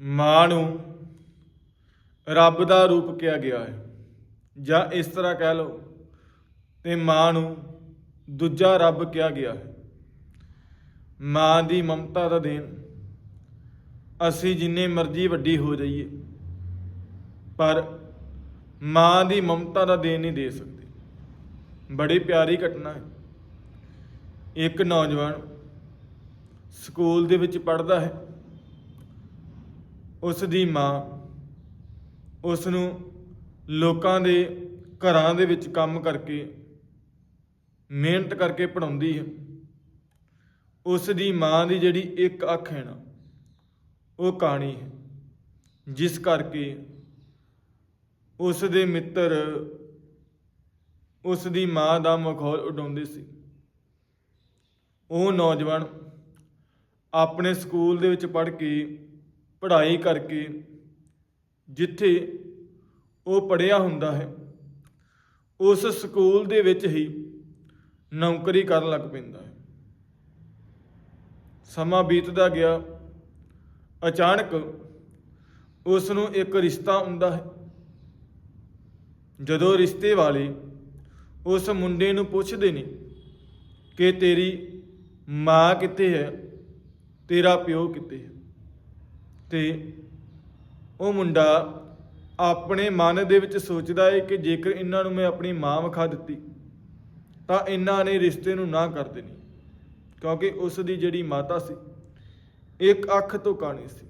ਮਾਂ ਨੂੰ ਰੱਬ ਦਾ ਰੂਪ ਕਿਹਾ ਗਿਆ ਹੈ। ਜਾਂ ਇਸ ਤਰ੍ਹਾਂ ਕਹਿ ਲਓ ਤੇ ਮਾਂ ਨੂੰ ਦੂਜਾ ਰੱਬ ਕਿਹਾ ਗਿਆ ਹੈ। ਮਾਂ ਦੀ ਮਮਤਾ ਦਾ ਦੇਣ। ਅਸੀਂ ਜਿੰਨੇ ਮਰਜ਼ੀ ਵੱਡੀ ਹੋ ਜਾਈਏ, ਪਰ ਮਾਂ ਦੀ ਮਮਤਾ ਦਾ ਦੇਣ ਨਹੀਂ ਦੇ ਸਕਦੇ। ਬੜੀ ਪਿਆਰੀ ਘਟਨਾ ਹੈ। ਇੱਕ ਨੌਜਵਾਨ ਸਕੂਲ ਦੇ ਵਿੱਚ ਪੜ੍ਹਦਾ ਹੈ। ਉਸ ਦੀ ਮਾਂ ਉਸ ਨੂੰ ਲੋਕਾਂ ਦੇ ਘਰਾਂ ਦੇ ਵਿੱਚ ਕੰਮ ਕਰਕੇ ਮਿਹਨਤ ਕਰਕੇ ਪੜਾਉਂਦੀ ਹੈ। ਉਸ ਦੀ ਮਾਂ ਦੀ ਜਿਹੜੀ ਇੱਕ ਅੱਖ ਹੈ ਨਾ, ਉਹ ਕਾਣੀ ਹੈ। ਜਿਸ ਕਰਕੇ ਉਸ ਦੇ ਮਿੱਤਰ ਉਸ ਦੀ ਮਾਂ ਦਾ ਮਖੌਲ ਉਡਾਉਂਦੇ ਸੀ। ਉਹ ਨੌਜਵਾਨ ਆਪਣੇ ਸਕੂਲ ਦੇ ਵਿੱਚ ਪੜ੍ਹ ਕੇ ਪੜ੍ਹਾਈ ਕਰਕੇ ਜਿੱਥੇ ਉਹ ਪੜ੍ਹਿਆ ਹੁੰਦਾ ਹੈ, ਉਸ ਸਕੂਲ ਦੇ ਵਿੱਚ ਹੀ ਨੌਕਰੀ ਕਰਨ ਲੱਗ ਪੈਂਦਾ ਹੈ। ਸਮਾਂ ਬੀਤਦਾ ਗਿਆ, ਅਚਾਨਕ ਉਸ ਨੂੰ ਇੱਕ ਰਿਸ਼ਤਾ ਹੁੰਦਾ ਹੈ। ਜਦੋਂ ਰਿਸ਼ਤੇ ਵਾਲੇ ਉਸ ਮੁੰਡੇ ਨੂੰ ਪੁੱਛਦੇ ਨੇ ਕਿ ਤੇਰੀ ਮਾਂ ਕਿੱਥੇ ਹੈ, ਤੇਰਾ ਪਿਓ ਕਿੱਥੇ ਹੈ? ਤੇ ਉਹ ਮੁੰਡਾ ਆਪਣੇ ਮਨ ਦੇ ਵਿੱਚ ਸੋਚਦਾ ਹੈ ਕਿ ਜੇਕਰ ਇਹਨਾਂ ਨੂੰ ਮੈਂ ਆਪਣੀ ਮਾਂ ਵਿਖਾ ਦਿੱਤੀ, ਤਾਂ ਇਹਨਾਂ ਨੇ ਰਿਸ਼ਤੇ ਨੂੰ ਨਾ ਕਰ ਦੇਣੀ, ਕਿਉਂਕਿ ਉਸ ਦੀ ਜਿਹੜੀ ਮਾਤਾ ਸੀ, ਇੱਕ ਅੱਖ ਤੋਂ ਕਾਣੀ ਸੀ।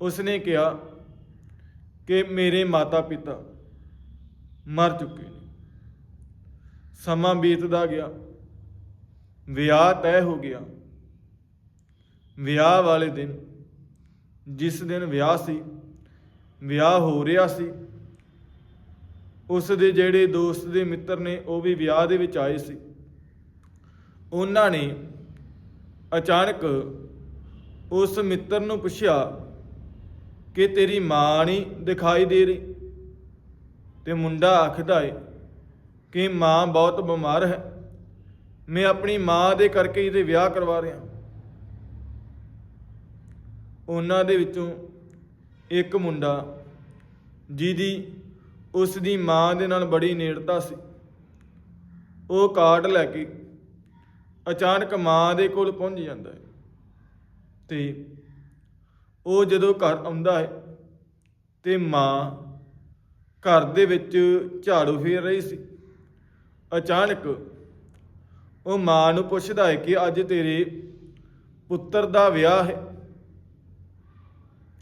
ਉਸਨੇ ਕਿਹਾ ਕਿ ਮੇਰੇ ਮਾਤਾ ਪਿਤਾ ਮਰ ਚੁੱਕੇ ਨੇ। ਸਮਾਂ ਬੀਤਦਾ ਗਿਆ, ਵਿਆਹ ਤੈਅ ਹੋ ਗਿਆ। ਵਿਆਹ ਵਾਲੇ ਦਿਨ ਜਿਸ ਦਿਨ ਵਿਆਹ ਸੀ, ਵਿਆਹ ਹੋ ਰਿਹਾ ਸੀ, ਉਸ ਦੇ ਜਿਹੜੇ ਦੋਸਤ ਦੇ ਮਿੱਤਰ ਨੇ ਉਹ ਵੀ ਵਿਆਹ ਦੇ ਵਿੱਚ ਆਏ ਸੀ। ਉਹਨਾਂ ਨੇ ਅਚਾਨਕ ਉਸ ਮਿੱਤਰ ਨੂੰ ਪੁੱਛਿਆ ਕਿ ਤੇਰੀ ਮਾਂ ਨਹੀਂ ਦਿਖਾਈ ਦੇ ਰਹੀ। ਤੇ ਮੁੰਡਾ ਆਖਦਾ ਏ ਕਿ ਮਾਂ ਬਹੁਤ ਬਿਮਾਰ ਹੈ। ਮੈਂ ਆਪਣੀ ਮਾਂ ਦੇ ਕਰਕੇ ਇਹਦੇ ਵਿਆਹ ਕਰਵਾ ਰਿਹਾ। ਉਹਨਾਂ ਦੇ ਵਿੱਚੋਂ ਇੱਕ ਮੁੰਡਾ ਜਿਹਦੀ ਉਸ ਦੀ ਮਾਂ ਦੇ ਨਾਲ ਬੜੀ ਨੇੜਤਾ ਸੀ। ਉਹ ਕਾਰਡ ਲੈ ਕੇ ਅਚਾਨਕ ਮਾਂ ਦੇ ਕੋਲ ਪਹੁੰਚ ਜਾਂਦਾ ਹੈ ਤੇ ਉਹ ਜਦੋਂ ਘਰ ਆਉਂਦਾ ਹੈ ਤੇ ਮਾਂ ਘਰ ਦੇ ਵਿੱਚ ਝਾੜੂ ਫੇਰ ਰਹੀ ਸੀ। ਅਚਾਨਕ ਉਹ ਮਾਂ ਨੂੰ ਪੁੱਛਦਾ ਹੈ ਕਿ ਅੱਜ ਤੇਰੇ ਪੁੱਤਰ ਦਾ ਵਿਆਹ ਹੈ।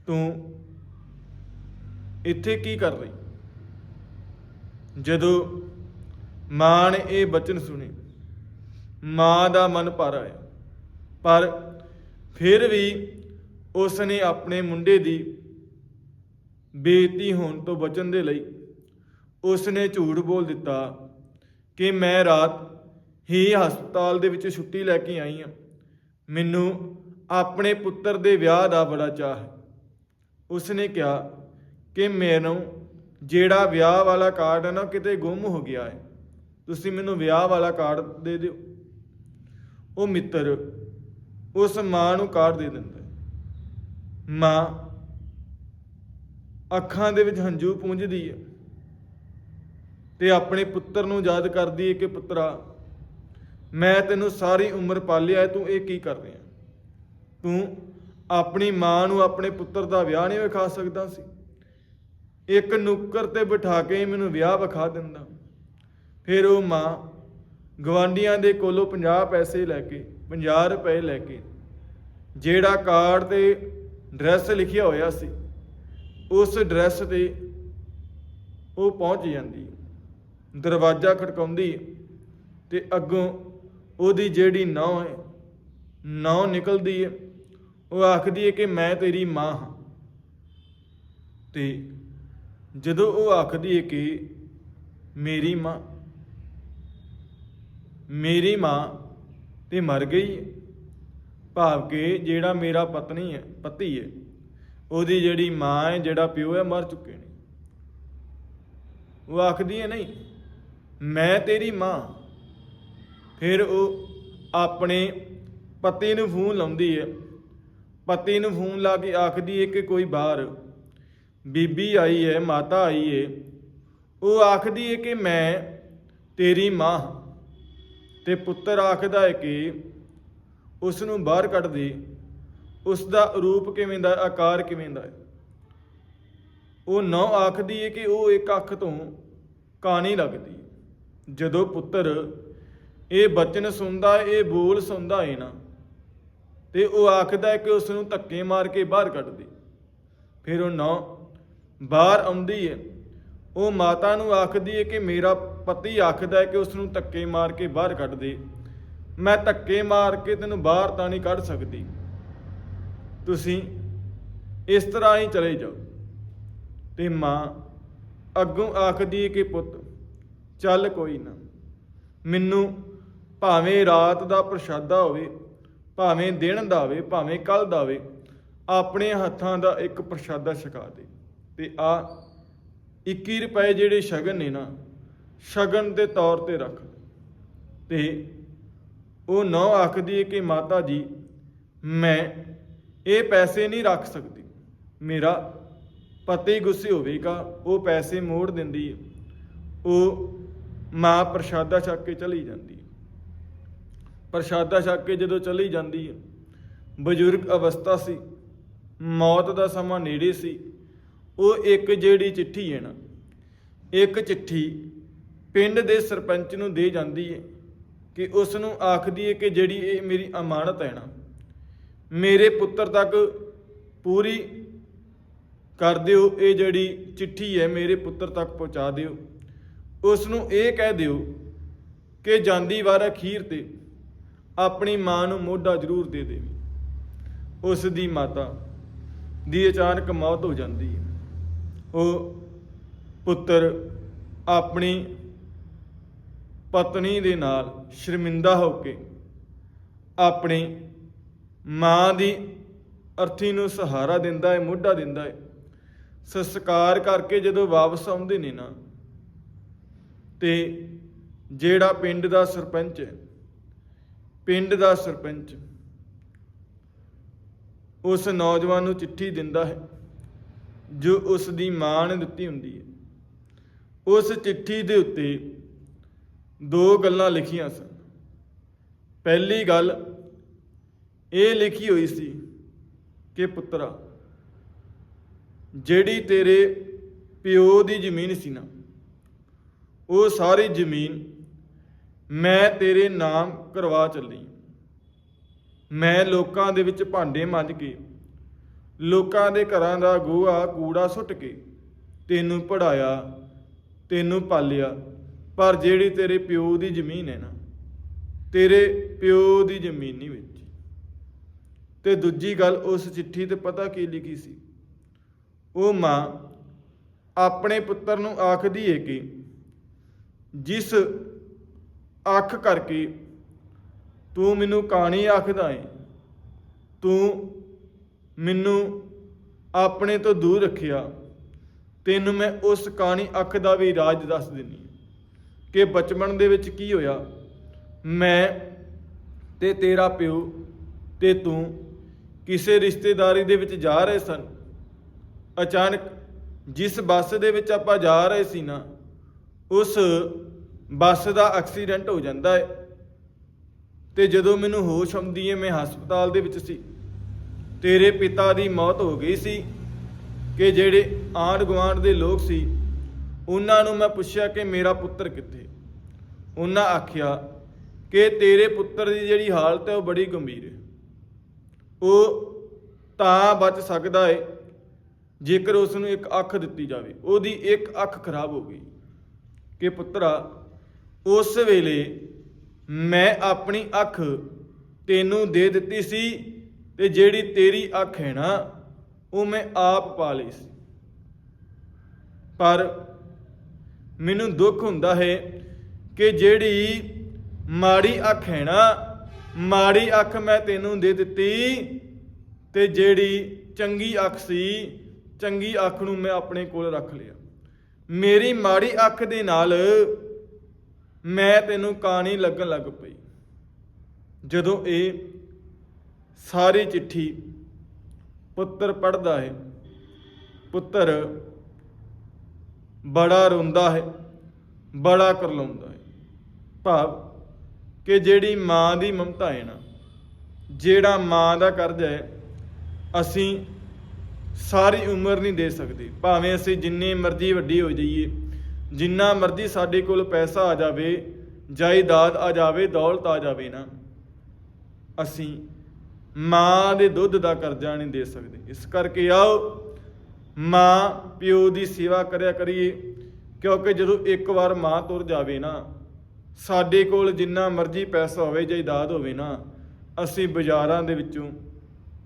ਤੂੰ ਇੱਥੇ ਕੀ ਕਰ ਰਹੀ? ਜਦੋਂ ਮਾਂ ਨੇ ਇਹ ਬਚਨ ਸੁਣੇ, ਮਾਂ ਦਾ ਮਨ ਭਰ ਆਇਆ। ਪਰ ਫਿਰ ਵੀ ਉਸ ਨੇ ਆਪਣੇ ਮੁੰਡੇ ਦੀ ਬੇਇੱਜ਼ਤੀ ਹੋਣ ਤੋਂ ਬਚਣ ਦੇ ਲਈ ਉਸ ਨੇ ਝੂਠ ਬੋਲ ਦਿੱਤਾ ਕਿ ਮੈਂ ਰਾਤ ਹੀ ਹਸਪਤਾਲ ਦੇ ਵਿੱਚ ਛੁੱਟੀ ਲੈ ਕੇ ਆਈ ਹਾਂ। ਮੈਨੂੰ ਆਪਣੇ ਪੁੱਤਰ ਦੇ ਵਿਆਹ ਦਾ ਬੜਾ ਚਾਹ ਹੈ। ਉਸ ਨੇ ਕਿਹਾ ਕਿ ਮੈਨੂੰ ਜਿਹੜਾ ਵਿਆਹ ਵਾਲਾ ਕਾਰਡ ਹੈ ਨਾ, ਕਿਤੇ ਗੁੰਮ ਹੋ ਗਿਆ ਹੈ। ਤੁਸੀਂ ਮੈਨੂੰ ਵਿਆਹ ਵਾਲਾ ਕਾਰਡ ਦੇ ਦਿਓ। ਉਹ ਮਿੱਤਰ ਉਸ ਮਾਂ ਨੂੰ ਕਾਰਡ ਦੇ ਦਿੰਦਾ ਮਾਂ ਅੱਖਾਂ ਦੇ ਵਿੱਚ ਹੰਝੂ ਪੂੰਝਦੀ ਹੈ ਤੇ ਆਪਣੇ ਪੁੱਤਰ ਨੂੰ ਯਾਦ ਕਰਦੀ ਹੈ ਕਿ ਪੁੱਤਰਾ, ਮੈਂ ਤੈਨੂੰ ਸਾਰੀ ਉਮਰ ਪਾਲਿਆ ਹੈ, ਤੂੰ ਇਹ ਕੀ ਕਰ ਰਿਹਾ ਤੂੰ ਆਪਣੀ ਮਾਂ ਨੂੰ ਆਪਣੇ ਪੁੱਤਰ ਦਾ ਵਿਆਹ ਨਹੀਂ ਵਿਖਾ ਸਕਦਾ ਸੀ। ਇੱਕ ਨੁੱਕਰ ਤੇ ਬਿਠਾ ਕੇ ਮੈਨੂੰ ਵਿਆਹ ਵਿਖਾ ਦਿੰਦਾ। ਫਿਰ ਉਹ ਮਾਂ ਗਵਾਂਡੀਆਂ ਦੇ ਕੋਲੋਂ 50 ਪੈਸੇ ਲੈ ਕੇ 50 ਰੁਪਏ ਲੈ ਕੇ, ਜਿਹੜਾ ਕਾਰਡ ਤੇ ਡਰੈਸ ਲਿਖਿਆ ਹੋਇਆ ਸੀ, ਉਸ ਡਰੈਸ ਤੇ ਉਹ ਪਹੁੰਚ ਜਾਂਦੀ, ਦਰਵਾਜ਼ਾ ਖੜਕਾਉਂਦੀ ਹੈ ਤੇ ਅੱਗੋਂ ਉਹਦੀ ਜਿਹੜੀ ਨੌ ਹੈ ਨੌ ਨਿਕਲਦੀ ਹੈ। ਉਹ ਆਖਦੀ ਹੈ ਕਿ ਮੈਂ ਤੇਰੀ ਮਾਂ ਹਾਂ। ਤੇ ਜਦੋਂ ਉਹ ਆਖਦੀ ਹੈ ਕਿ ਮੇਰੀ ਮਾਂ ਮੇਰੀ ਮਾਂ ਤੇ ਮਰ ਗਈ ਹੈ ਭਾਵ ਕਿ ਜਿਹੜਾ ਮੇਰਾ ਪਤਨੀ ਹੈ ਪਤੀ ਹੈ ਉਹਦੀ ਜਿਹੜੀ ਮਾਂ ਹੈ ਜਿਹੜਾ ਪਿਓ ਹੈ ਮਰ ਚੁੱਕੇ ਨੇ। ਉਹ ਆਖਦੀ ਹੈ ਨਹੀਂ, ਮੈਂ ਤੇਰੀ ਮਾਂ ਫਿਰ ਉਹ ਆਪਣੇ ਪਤੀ ਨੂੰ ਫੋਨ ਲਾਉਂਦੀ ਹੈ ਪਤੀ ਨੂੰ ਫੋਨ ਲਾ ਕੇ ਆਖਦੀ ਏ ਕਿ ਕੋਈ ਬਾਹਰ। ਬੀਬੀ ਆਈ ਹੈ ਮਾਤਾ ਆਈ ਏ। ਉਹ ਆਖਦੀ ਏ ਕਿ ਮੈਂ ਤੇਰੀ ਮਾਂ। ਤੇ ਪੁੱਤਰ ਆਖਦਾ ਏ ਕਿ ਉਸ ਨੂੰ ਬਾਹਰ ਕੱਢ ਦੇ। ਉਸ ਦਾ ਰੂਪ ਕਿਵੇਂ ਦਾ ਆਕਾਰ ਕਿਵੇਂ ਦਾ ਹੈ ਉਹ ਨੌ ਆਖਦੀ ਏ ਕਿ ਉਹ ਇੱਕ ਅੱਖ ਤੋਂ ਕਾਣੀ ਲੱਗਦੀ। ਜਦੋਂ ਪੁੱਤਰ ਇਹ ਬਚਨ ਸੁਣਦਾ ਏ, ਇਹ ਬੋਲ ਸੁਣਦਾ ਏ ਨਾ ਤੇ ਉਹ ਆਖਦਾ ਕਿ ਉਸ ਨੂੰ ਧੱਕੇ ਮਾਰ ਕੇ ਬਾਹਰ ਕੱਢ ਦੇ। ਫਿਰ ਉਹ ਨੌ ਬਾਹਰ ਆਉਂਦੀ ਹੈ। ਉਹ ਮਾਤਾ ਨੂੰ ਆਖਦੀ ਹੈ ਕਿ ਮੇਰਾ ਪਤੀ ਆਖਦਾ ਹੈ ਕਿ ਉਸ ਨੂੰ ਧੱਕੇ ਮਾਰ ਕੇ ਬਾਹਰ ਕੱਢ ਦੇ। ਮੈਂ ਧੱਕੇ ਮਾਰ ਕੇ ਤੈਨੂੰ ਬਾਹਰ ਤਾਂ ਨਹੀਂ ਕੱਢ ਸਕਦੀ। ਤੁਸੀਂ ਇਸ ਤਰ੍ਹਾਂ ਹੀ ਚਲੇ ਜਾਓ। ਤੇ ਮਾਂ ਅੱਗੋਂ ਆਖਦੀ ਹੈ ਕਿ ਪੁੱਤ, ਚੱਲ ਕੋਈ ਨਾ। ਮੈਨੂੰ ਭਾਵੇਂ ਰਾਤ ਦਾ ਪ੍ਰਸ਼ਾਦਾ ਹੋਵੇ ਭਾਵੇਂ ਦਿਨ ਦਾ ਹੋਵੇ ਭਾਵੇਂ ਕੱਲ ਦਾ ਹੋਵੇ ਆਪਣੇ ਹੱਥਾਂ ਦਾ ਇੱਕ ਪ੍ਰਸ਼ਾਦਾ ਛਕਾ ਦੇ। ਤੇ ਆ 21 ਰੁਪਏ ਜਿਹੜੇ ਸ਼ਗਨ ਨੇ ਨਾ, ਸ਼ਗਨ ਦੇ ਤੌਰ ਤੇ ਰੱਖ। ਤੇ ਉਹ ਨੌ ਆਖਦੀ ਹੈ ਕਿ, ਮਾਤਾ ਜੀ, ਮੈਂ ਇਹ ਪੈਸੇ ਨਹੀਂ ਰੱਖ ਸਕਦੀ। ਮੇਰਾ ਪਤੀ ਗੁੱਸੇ ਹੋਵੇਗਾ, ਉਹ ਪੈਸੇ ਮੋੜ ਦਿੰਦੀ ਹੈ ਉਹ ਮਾਂ ਪ੍ਰਸ਼ਾਦਾ ਛਕ ਕੇ ਚਲੀ ਜਾਂਦੀ ਹੈ ਪ੍ਰਸ਼ਾਦਾ ਛਕ ਕੇ ਜਦੋਂ ਚਲੀ ਜਾਂਦੀ ਹੈ ਬਜ਼ੁਰਗ ਅਵਸਥਾ ਸੀ, ਮੌਤ ਦਾ ਸਮਾਂ ਨੇੜੇ ਸੀ, ਉਹ ਇੱਕ ਜਿਹੜੀ ਚਿੱਠੀ ਹੈ ਨਾ, ਇੱਕ ਚਿੱਠੀ ਪਿੰਡ ਦੇ ਸਰਪੰਚ ਨੂੰ ਦੇ ਜਾਂਦੀ ਹੈ ਕਿ ਉਸ ਨੂੰ ਆਖਦੀ ਹੈ ਕਿ ਜਿਹੜੀ ਇਹ ਮੇਰੀ ਅਮਾਨਤ ਹੈ ਨਾ, ਮੇਰੇ ਪੁੱਤਰ ਤੱਕ ਪੂਰੀ ਕਰ ਦਿਓ, ਇਹ ਜਿਹੜੀ ਚਿੱਠੀ ਹੈ ਮੇਰੇ ਪੁੱਤਰ ਤੱਕ ਪਹੁੰਚਾ ਦਿਓ। ਉਸ ਨੂੰ ਇਹ ਕਹਿ ਦਿਓ ਕਿ ਜਾਂਦੀ ਵਾਰ ਅਖੀਰ ਤੇ ਆਪਣੀ ਮਾਂ ਨੂੰ ਮੋਢਾ ਜ਼ਰੂਰ ਦੇ ਦੇਵੀ। ਉਸ ਦੀ ਮਾਤਾ ਦੀ ਅਚਾਨਕ ਮੌਤ ਹੋ ਜਾਂਦੀ ਹੈ। ਉਹ ਪੁੱਤਰ ਆਪਣੀ ਪਤਨੀ ਦੇ ਨਾਲ ਸ਼ਰਮਿੰਦਾ ਹੋ ਕੇ ਆਪਣੀ ਮਾਂ ਦੀ ਅਰਥੀ ਨੂੰ ਸਹਾਰਾ ਦਿੰਦਾ ਹੈ, ਮੋਢਾ ਦਿੰਦਾ ਹੈ। ਸੰਸਕਾਰ ਕਰਕੇ ਜਦੋਂ ਵਾਪਸ ਆਉਂਦੇ ਨੇ ਨਾ, ਤੇ ਜਿਹੜਾ ਪਿੰਡ ਦਾ ਸਰਪੰਚ ਹੈ ਪਿੰਡ ਦਾ ਸਰਪੰਚ। ਉਸ ਨੌਜਵਾਨ ਨੂੰ ਚਿੱਠੀ ਦਿੰਦਾ ਹੈ, ਜੋ ਉਸ ਦੀ ਮਾਂ ਨੇ ਦਿੱਤੀ ਹੁੰਦੀ ਹੈ। ਉਸ ਚਿੱਠੀ ਦੇ ਉੱਤੇ ਦੋ ਗੱਲਾਂ ਲਿਖੀਆਂ ਸਨ। ਪਹਿਲੀ ਗੱਲ ਇਹ ਲਿਖੀ ਹੋਈ ਸੀ ਕਿ, ਪੁੱਤਰਾ, ਜਿਹੜੀ ਤੇਰੇ ਪਿਓ ਦੀ ਜ਼ਮੀਨ ਸੀ ਨਾ, ਉਹ ਸਾਰੀ ਜ਼ਮੀਨ ਮੈਂ ਤੇਰੇ ਨਾਮ ਕਰਵਾ ਚੱਲੀ। ਮੈਂ ਲੋਕਾਂ ਦੇ ਵਿੱਚ ਭਾਂਡੇ ਮਾਂਜ ਕੇ, ਲੋਕਾਂ ਦੇ ਘਰਾਂ ਦਾ ਗੋਹਾ, ਕੂੜਾ ਸੁੱਟ ਕੇ ਤੈਨੂੰ ਪੜਾਇਆ ਤੈਨੂੰ ਪਾਲਿਆ, ਪਰ ਜਿਹੜੀ ਤੇਰੇ ਪਿਓ ਦੀ ਜ਼ਮੀਨ ਹੈ ਨਾ, ਤੇਰੇ ਪਿਓ ਦੀ ਜ਼ਮੀਨ ਨਹੀਂ ਵਿੱਚ। ਤੇ ਦੂਜੀ ਗੱਲ ਉਸ ਚਿੱਠੀ ਤੇ ਪਤਾ ਕੀ ਲਿਖੀ ਸੀ? ਉਹ ਮਾਂ ਆਪਣੇ ਪੁੱਤਰ ਨੂੰ ਆਖਦੀ ਹੈ ਕਿ ਜਿਸ ਅੱਖ ਕਰਕੇ ਤੂੰ ਮੈਨੂੰ ਕਾਣੀ ਆਖਦਾ ਏ। ਤੂੰ ਮੈਨੂੰ ਆਪਣੇ ਤੋਂ ਦੂਰ ਰੱਖਿਆ। ਤੈਨੂੰ ਮੈਂ ਉਸ ਕਾਣੀ ਅੱਖ ਦਾ ਵੀ ਰਾਜ ਦੱਸ ਦਿੰਨੀ ਕਿ ਬਚਪਨ ਦੇ ਵਿੱਚ ਕੀ ਹੋਇਆ? ਮੈਂ ਤੇ ਤੇਰਾ ਪਿਓ ਤੇ ਤੂੰ ਕਿਸੇ ਰਿਸ਼ਤੇਦਾਰੀ ਦੇ ਵਿੱਚ ਜਾ ਰਹੇ ਸਨ। ਅਚਾਨਕ ਜਿਸ ਬੱਸ ਦੇ ਵਿੱਚ ਆਪਾਂ ਜਾ ਰਹੇ ਸੀ ਨਾ, ਉਸ ਬੱਸ ਦਾ ਐਕਸੀਡੈਂਟ ਹੋ ਜਾਂਦਾ ਹੈ ਤੇ ਜਦੋਂ ਮੈਨੂੰ ਹੋਸ਼ ਆਉਂਦੀ ਹੈ ਮੈਂ ਹਸਪਤਾਲ ਦੇ ਵਿੱਚ ਸੀ। ਤੇਰੇ ਪਿਤਾ ਦੀ ਮੌਤ ਹੋ ਗਈ ਸੀ ਕਿ ਜਿਹੜੇ ਆਂਢ ਗੁਆਂਢ ਦੇ ਲੋਕ ਸੀ, ਉਹਨਾਂ ਨੂੰ ਮੈਂ ਪੁੱਛਿਆ ਕਿ ਮੇਰਾ ਪੁੱਤਰ ਕਿੱਥੇ? ਉਹਨਾਂ ਆਖਿਆ ਕਿ ਤੇਰੇ ਪੁੱਤਰ ਦੀ ਜਿਹੜੀ ਹਾਲਤ ਹੈ, ਉਹ ਬੜੀ ਗੰਭੀਰ ਹੈ। ਉਹ ਤਾਂ ਬਚ ਸਕਦਾ ਹੈ ਜੇਕਰ ਉਸ ਨੂੰ ਇੱਕ ਅੱਖ ਦਿੱਤੀ ਜਾਵੇ। ਉਹਦੀ ਇੱਕ ਅੱਖ ਖਰਾਬ ਹੋ ਗਈ ਕਿ ਪੁੱਤਰਾ ਉਸ ਵੇਲੇ ਮੈਂ ਆਪਣੀ ਅੱਖ ਤੈਨੂੰ ਦੇ ਦਿੱਤੀ ਸੀ ਤੇ ਜਿਹੜੀ ਤੇਰੀ ਅੱਖ ਹੈ ਨਾ, ਉਹ ਮੈਂ ਆਪ ਪਾ ਲਈ ਸੀ। ਪਰ ਮੈਨੂੰ ਦੁੱਖ ਹੁੰਦਾ ਹੈ ਕਿ ਜਿਹੜੀ ਮਾੜੀ ਅੱਖ ਹੈ ਨਾ, ਮਾੜੀ ਅੱਖ ਮੈਂ ਤੈਨੂੰ ਦੇ ਦਿੱਤੀ ਤੇ ਜਿਹੜੀ ਚੰਗੀ ਅੱਖ ਸੀ, ਚੰਗੀ ਅੱਖ ਨੂੰ ਮੈਂ ਆਪਣੇ ਕੋਲ ਰੱਖ ਲਿਆ। ਮੇਰੀ ਮਾੜੀ ਅੱਖ ਦੇ ਨਾਲ ਮੈਂ ਤੈਨੂੰ ਕਾਣੀ ਲੱਗਣ ਲੱਗ ਪਈ। ਜਦੋਂ ਇਹ ਸਾਰੀ ਚਿੱਠੀ ਪੁੱਤਰ ਪੜਦਾ ਹੈ, ਪੁੱਤਰ ਬੜਾ ਰੋਂਦਾ ਹੈ, ਬੜਾ ਕਰਲਾਉਂਦਾ ਹੈ। ਭਾਵ ਕਿ ਜਿਹੜੀ ਮਾਂ ਦੀ ਮਮਤਾ ਹੈ ਨਾ, ਜਿਹੜਾ ਮਾਂ ਦਾ ਕਰਜ਼ ਹੈ, ਅਸੀਂ ਸਾਰੀ ਉਮਰ ਨਹੀਂ ਦੇ ਸਕਦੇ। ਭਾਵੇਂ ਅਸੀਂ ਜਿੰਨੇ ਮਰਜ਼ੀ ਵੱਡੀ ਹੋ ਜਾਈਏ ਜਿੰਨਾ ਮਰਜ਼ੀ ਸਾਡੇ ਕੋਲ ਪੈਸਾ ਆ ਜਾਵੇ, ਜਾਇਦਾਦ ਆ ਜਾਵੇ, ਦੌਲਤ ਆ ਜਾਵੇ ਨਾ, ਅਸੀਂ ਮਾਂ ਦੇ ਦੁੱਧ ਦਾ ਕਰਜ਼ਾ ਨਹੀਂ ਦੇ ਸਕਦੇ। ਇਸ ਕਰਕੇ ਆਓ, ਮਾਂ ਪਿਓ ਦੀ ਸੇਵਾ ਕਰਿਆ ਕਰੀਏ, ਕਿਉਂਕਿ ਜਦੋਂ ਇੱਕ ਵਾਰ ਮਾਂ ਤੁਰ ਜਾਵੇ ਨਾ, ਸਾਡੇ ਕੋਲ ਜਿੰਨਾ ਮਰਜ਼ੀ ਪੈਸਾ ਹੋਵੇ, ਜਾਇਦਾਦ ਹੋਵੇ ਨਾ, ਅਸੀਂ ਬਾਜ਼ਾਰਾਂ ਦੇ ਵਿੱਚੋਂ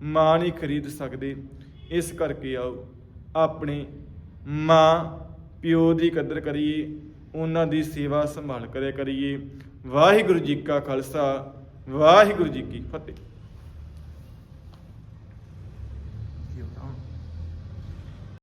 ਮਾਂ ਨਹੀਂ ਖਰੀਦ ਸਕਦੇ। ਇਸ ਕਰਕੇ ਆਓ, ਆਪਣੇ ਮਾਂ ਪਿਓ ਦੀ ਕਦਰ ਕਰੀਏ, ਉਹਨਾਂ ਦੀ ਸੇਵਾ ਸੰਭਾਲ ਕਰਿਆ ਕਰੀਏ। ਵਾਹਿਗੁਰੂ ਜੀ ਕਾ ਖਾਲਸਾ, ਵਾਹਿਗੁਰੂ ਜੀ ਕੀ ਫਤਿਹ।